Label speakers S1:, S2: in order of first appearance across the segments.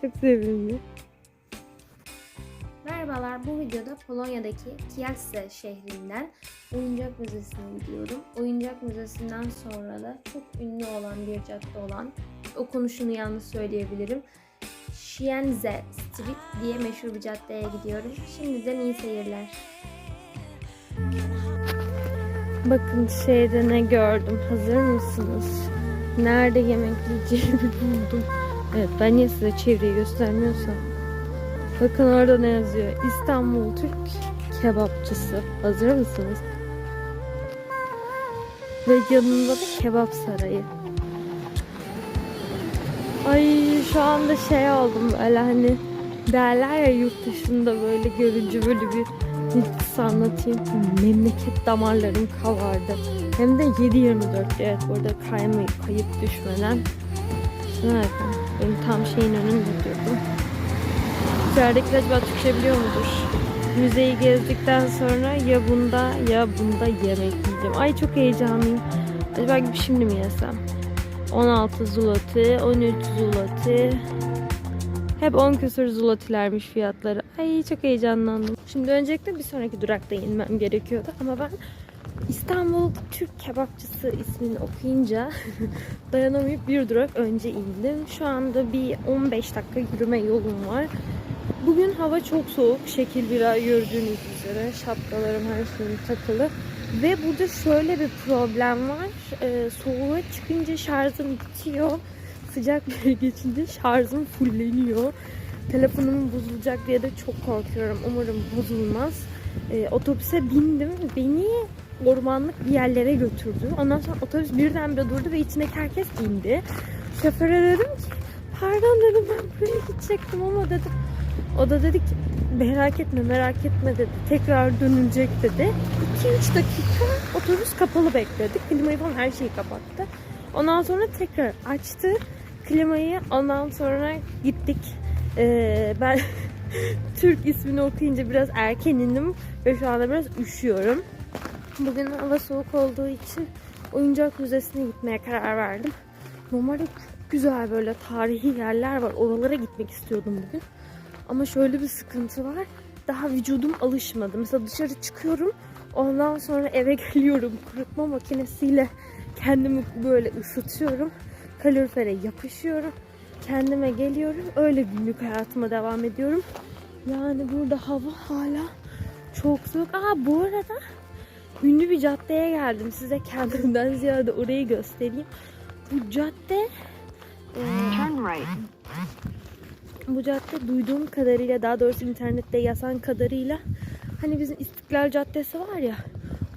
S1: Çok sevimli.
S2: Merhabalar, bu videoda Polonya'daki Kielce şehrinden Oyuncak Müzesi'ne gidiyorum. Oyuncak Müzesi'nden sonra da çok ünlü olan bir cadde olan, okunuşunu yanlış söyleyebilirim. Sienze Street diye meşhur bir caddeye gidiyorum. Şimdiden iyi seyirler. Bakın şehirde ne gördüm. Hazır mısınız? Nerede yemek yiyeceğimi buldum. Evet ben niye size çevreyi göstermiyorsam. Bakın orada ne yazıyor? İstanbul Türk Kebapçısı. Hazır mısınız? Ve yanında da kebap sarayı. Ay şu anda şey oldum böyle hani derler ya yurt dışında böyle görünce böyle bir nasıl anlatayım memleket damarlarım kavardı. Hem de 7-24 evet burada kaymayıp kayıp düşmeden. Şuna bakın benim tam şeyin önünde durdum. İçeridekiler acaba Türkçe mudur? Müzeyi gezdikten sonra ya bunda ya bunda yemek yiyeceğim. Ay çok heyecanlıyım. Acaba gidip şimdi mi yesem? 16 zloty, 13 zloty. Hep 10 küsur zlotilermiş fiyatları. Ay çok heyecanlandım. Şimdi öncelikle bir sonraki durakta inmem gerekiyordu ama ben İstanbul Türk Kebapçısı ismini okuyunca dayanamayıp bir durak önce indim. Şu anda bir 15 dakika yürüme yolum var. Bugün hava çok soğuk. Şekil bir ay gördüğünüz üzere. Şapkalarım her şeyim takılı. Ve burada şöyle bir problem var. Ee, soğuğa çıkınca şarjım bitiyor. Sıcak bir yere geçince şarjım fulleniyor. Telefonum bozulacak diye de çok korkuyorum. Umarım bozulmaz. Ee, otobüse bindim. Beni ormanlık bir yerlere götürdü. Ondan sonra otobüs birdenbire durdu ve içindeki herkes indi. Şoföre dedim ki pardon dedim ben buraya gidecektim ama dedim. O da dedi ki merak etme merak etme dedi. Tekrar dönülecek dedi. 2-3 dakika otobüs kapalı bekledik. Klimayı falan her şeyi kapattı. Ondan sonra tekrar açtı klimayı. Ondan sonra gittik. Ee, ben Türk ismini okuyunca biraz erken indim ve şu anda biraz üşüyorum. Bugün hava soğuk olduğu için oyuncak müzesine gitmeye karar verdim. Normalde güzel böyle tarihi yerler var. Oralara gitmek istiyordum bugün. Ama şöyle bir sıkıntı var. Daha vücudum alışmadı. Mesela dışarı çıkıyorum. Ondan sonra eve geliyorum. Kurutma makinesiyle kendimi böyle ısıtıyorum. Kalorifere yapışıyorum. Kendime geliyorum. Öyle günlük hayatıma devam ediyorum. Yani burada hava hala çok soğuk. Aa bu arada ünlü bir caddeye geldim. Size kendimden ziyade orayı göstereyim. Bu cadde e,
S3: Turn right.
S2: bu cadde duyduğum kadarıyla daha doğrusu internette yazan kadarıyla hani bizim İstiklal Caddesi var ya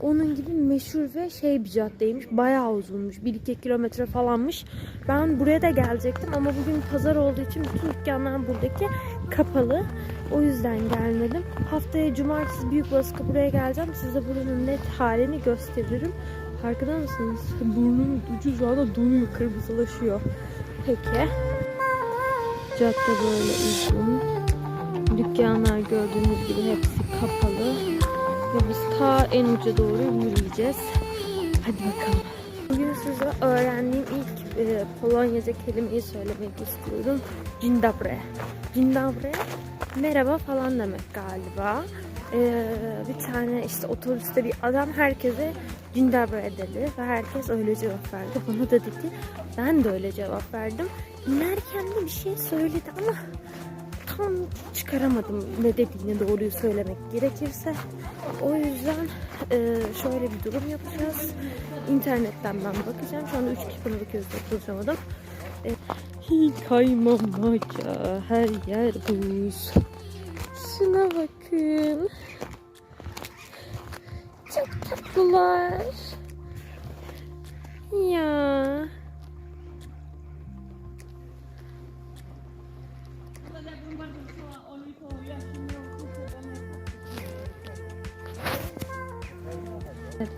S2: onun gibi meşhur ve şey bir caddeymiş. Bayağı uzunmuş. 1-2 kilometre falanmış. Ben buraya da gelecektim ama bugün pazar olduğu için bütün dükkanlar buradaki kapalı. O yüzden gelmedim. Haftaya cumartesi büyük baskı buraya geleceğim. Size buranın net halini gösteririm. Farkında mısınız? Burnum ucu şu anda donuyor, kırmızılaşıyor. Peki. Cadde böyle uzun. Dükkanlar gördüğünüz gibi hepsi kapalı. Ve biz ta en uca doğru yürüyeceğiz. Hadi bakalım. Bugün size öğrendiğim ilk e, Polonyaca kelimeyi söylemek istiyorum. Dzień dobry. Dzień dobry. Merhaba falan demek galiba. E, bir tane işte otobüste bir adam herkese dobry dedi ve herkes öyle cevap verdi. Bana da dedi ben de öyle cevap verdim. İnerken de bir şey söyledi ama tam çıkaramadım ne dediğini doğruyu söylemek gerekirse. O yüzden e, şöyle bir durum yapacağız. İnternetten ben bakacağım. Şu anda 3 kişi bakıyoruz da konuşamadım. E, Kaymamaca her yer buz. Şuna bakın. Çok tatlılar.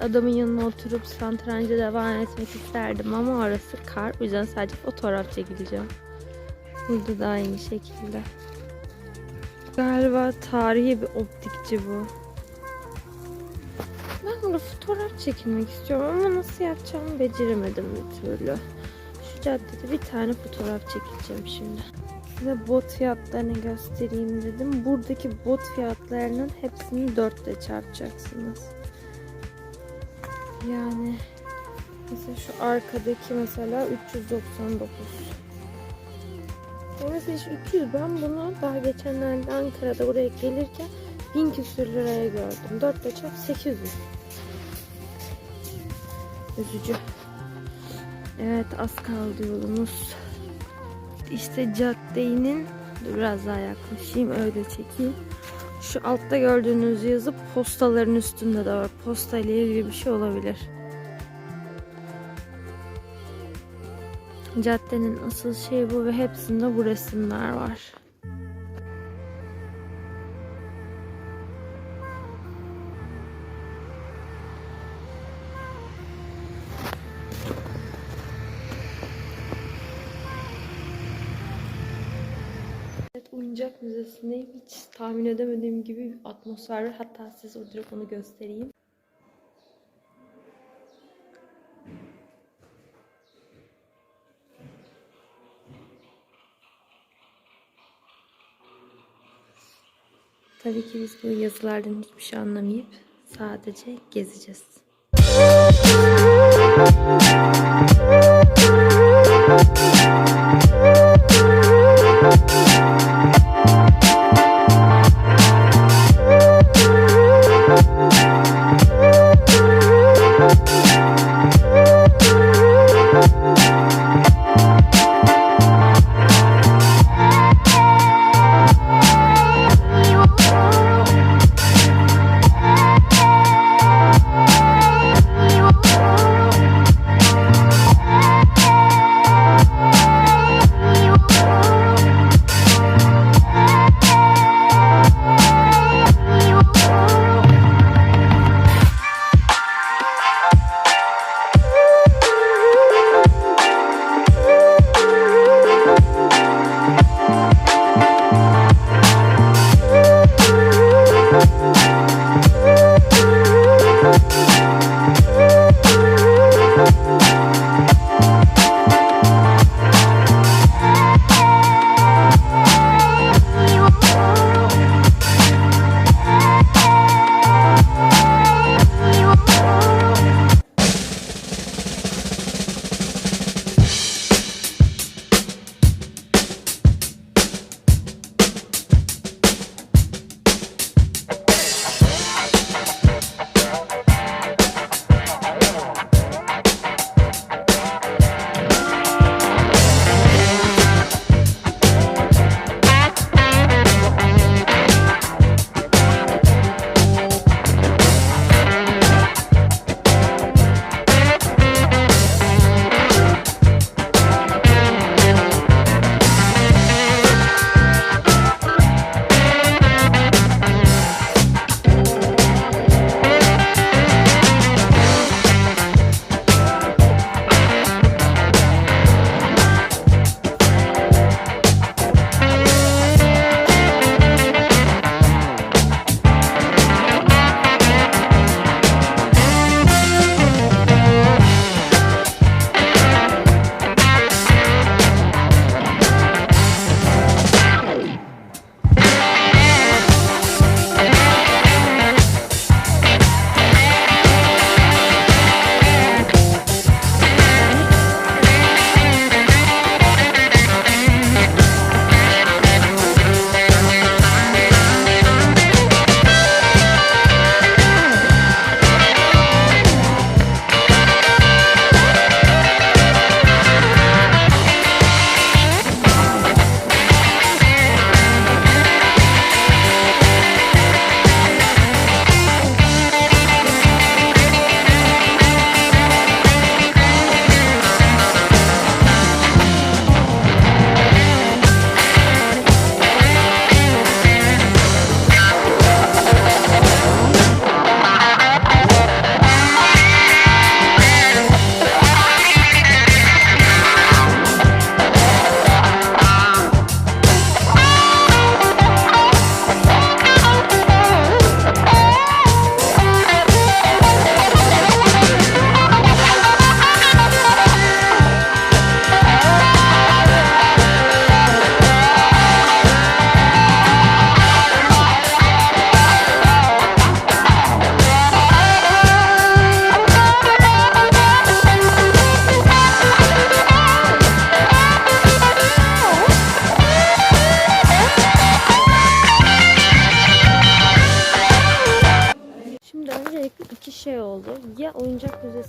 S2: Adamın yanına oturup satranca devam etmek isterdim ama orası kar. O yüzden sadece fotoğraf çekileceğim. Burada da aynı şekilde. Galiba tarihi bir optikçi bu. Ben burada fotoğraf çekilmek istiyorum ama nasıl yapacağımı beceremedim bir türlü. Şu caddede bir tane fotoğraf çekeceğim şimdi. Size bot fiyatlarını göstereyim dedim. Buradaki bot fiyatlarının hepsini 4 ile çarpacaksınız. Yani mesela şu arkadaki mesela 399. Ya Mesela şu 200 ben bunu daha geçenlerde Ankara'da buraya gelirken 1000 küsür liraya gördüm. 4 ile çarp 800. Üzücü. Evet az kaldı yolumuz. İşte caddenin Dur biraz daha yaklaşayım öyle çekeyim. Şu altta gördüğünüz yazı postaların üstünde de var. Posta ile ilgili bir şey olabilir. Caddenin asıl şeyi bu ve hepsinde bu resimler var. Oyuncak Müzesi'ne hiç tahmin edemediğim gibi bir atmosfer var. Hatta size o direkt onu göstereyim. Tabii ki biz bu yazılardan hiçbir şey anlamayıp sadece gezeceğiz.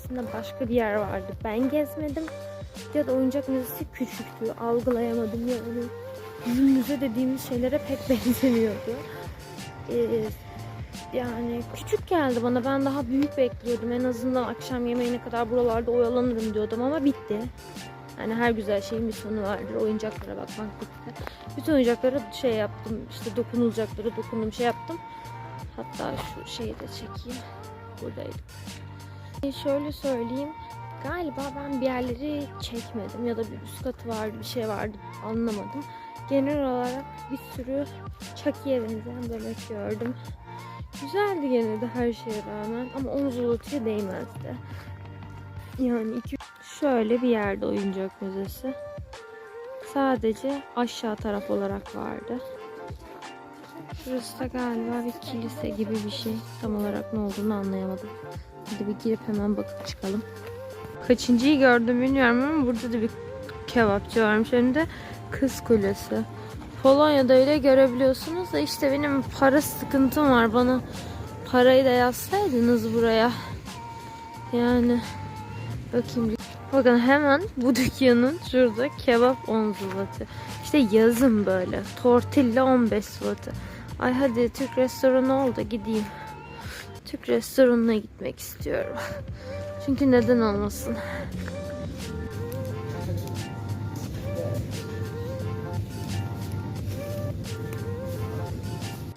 S2: Müzesinde başka bir yer vardı. Ben gezmedim. Ya da oyuncak müzesi küçüktü. Algılayamadım yani. Bizim müze dediğimiz şeylere pek benzemiyordu. Ee, yani küçük geldi bana. Ben daha büyük bekliyordum. En azından akşam yemeğine kadar buralarda oyalanırım diyordum ama bitti. Yani her güzel şeyin bir sonu vardır. Oyuncaklara bakmak bitti. Bütün oyuncaklara şey yaptım. işte dokunulacaklara dokundum şey yaptım. Hatta şu şeyi de çekeyim. Buradaydı. Şöyle söyleyeyim. Galiba ben bir yerleri çekmedim ya da bir üst katı vardı bir şey vardı anlamadım. Genel olarak bir sürü Chucky'ye benzeyen bebek gördüm. Güzeldi gene de her şeye rağmen ama omuz ulutuya değmezdi. Yani iki... şöyle bir yerde oyuncak müzesi. Sadece aşağı taraf olarak vardı. Burası da galiba bir kilise gibi bir şey. Tam olarak ne olduğunu anlayamadım. Hadi bir girip hemen bakıp çıkalım. Kaçıncıyı gördüm bilmiyorum ama burada da bir kebapçı varmış. Hem de Kız Kulesi. Polonya'da öyle görebiliyorsunuz da işte benim para sıkıntım var. Bana parayı da yazsaydınız buraya. Yani bakayım. Bakın hemen bu dükkanın şurada kebap 10 zloty. İşte yazın böyle. Tortilla 15 zloty. Ay hadi Türk restoranı ol da gideyim. Türk restoranına gitmek istiyorum. Çünkü neden olmasın?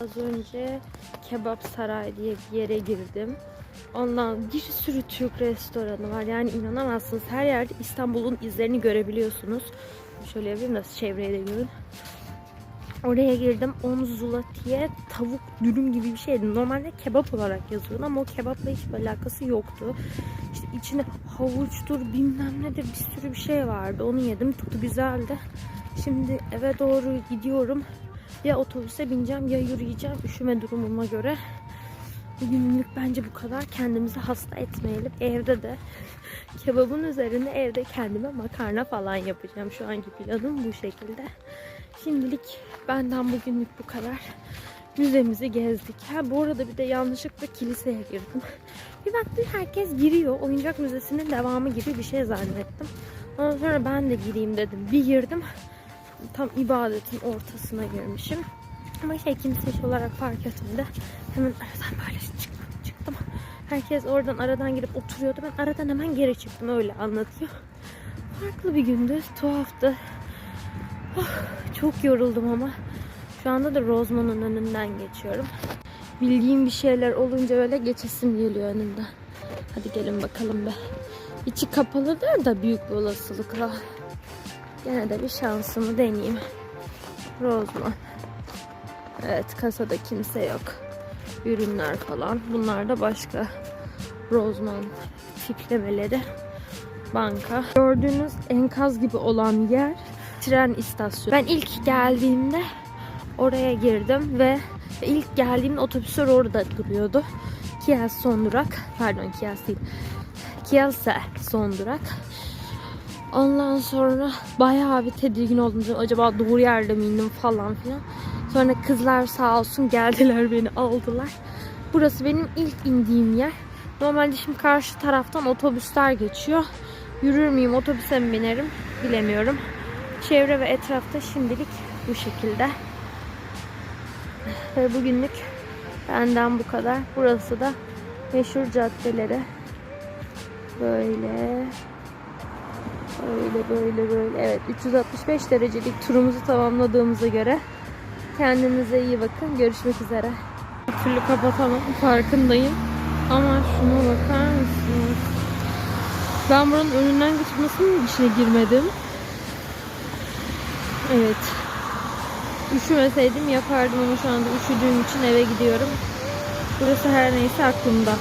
S2: Az önce Kebap Saray diye bir yere girdim. Ondan bir sürü Türk restoranı var. Yani inanamazsınız. Her yerde İstanbul'un izlerini görebiliyorsunuz. Şöyle yapayım da çevreyi de görün. Oraya girdim. 10 zloty'ye tavuk dürüm gibi bir şeydi. Normalde kebap olarak yazıyordu ama o kebapla hiç alakası yoktu. İşte içine havuçtur bilmem nedir bir sürü bir şey vardı. Onu yedim. Tadı güzeldi. Şimdi eve doğru gidiyorum. Ya otobüse bineceğim ya yürüyeceğim üşüme durumuma göre. Bugünlük bence bu kadar. Kendimizi hasta etmeyelim. Evde de kebabın üzerine evde kendime makarna falan yapacağım. Şu anki planım bu şekilde. Şimdilik benden bugünlük bu kadar. Müzemizi gezdik. Ha bu arada bir de yanlışlıkla kiliseye girdim. Bir baktım herkes giriyor. Oyuncak müzesinin devamı gibi bir şey zannettim. Ondan sonra ben de gireyim dedim. Bir girdim. Tam ibadetin ortasına girmişim. Ama şey kimse iş olarak fark etmedi. Hemen aradan böyle çıktım, çıktım. Herkes oradan aradan girip oturuyordu. Ben aradan hemen geri çıktım öyle anlatıyor. Farklı bir gündü. Tuhaftı. Oh, çok yoruldum ama. Şu anda da Rozman'ın önünden geçiyorum. Bildiğim bir şeyler olunca böyle geçesim geliyor önünden. Hadi gelin bakalım be. İçi kapalıdır da büyük bir olasılıkla. Gene de bir şansımı deneyeyim. Rozman. Evet kasada kimse yok. Ürünler falan. Bunlar da başka Rozman tiplemeleri. Banka. Gördüğünüz enkaz gibi olan yer tren istasyonu. Ben ilk geldiğimde oraya girdim ve ilk geldiğimde otobüsler orada duruyordu. Kiels son durak. Pardon Kiels değil. Kielse son durak. Ondan sonra bayağı bir tedirgin oldum. Acaba doğru yerde mi indim falan filan. Sonra kızlar sağ olsun geldiler beni aldılar. Burası benim ilk indiğim yer. Normalde şimdi karşı taraftan otobüsler geçiyor. Yürür müyüm otobüse mi binerim bilemiyorum. Çevre ve etrafta şimdilik bu şekilde. Ve bugünlük benden bu kadar. Burası da meşhur caddeleri. Böyle Böyle böyle böyle. Evet 365 derecelik turumuzu tamamladığımıza göre kendinize iyi bakın. Görüşmek üzere. Bir türlü kapatamam farkındayım. Ama şuna bakar mısınız? Ben buranın önünden nasıl içine girmedim? Evet. Üşümeseydim yapardım ama şu anda üşüdüğüm için eve gidiyorum. Burası her neyse aklımda.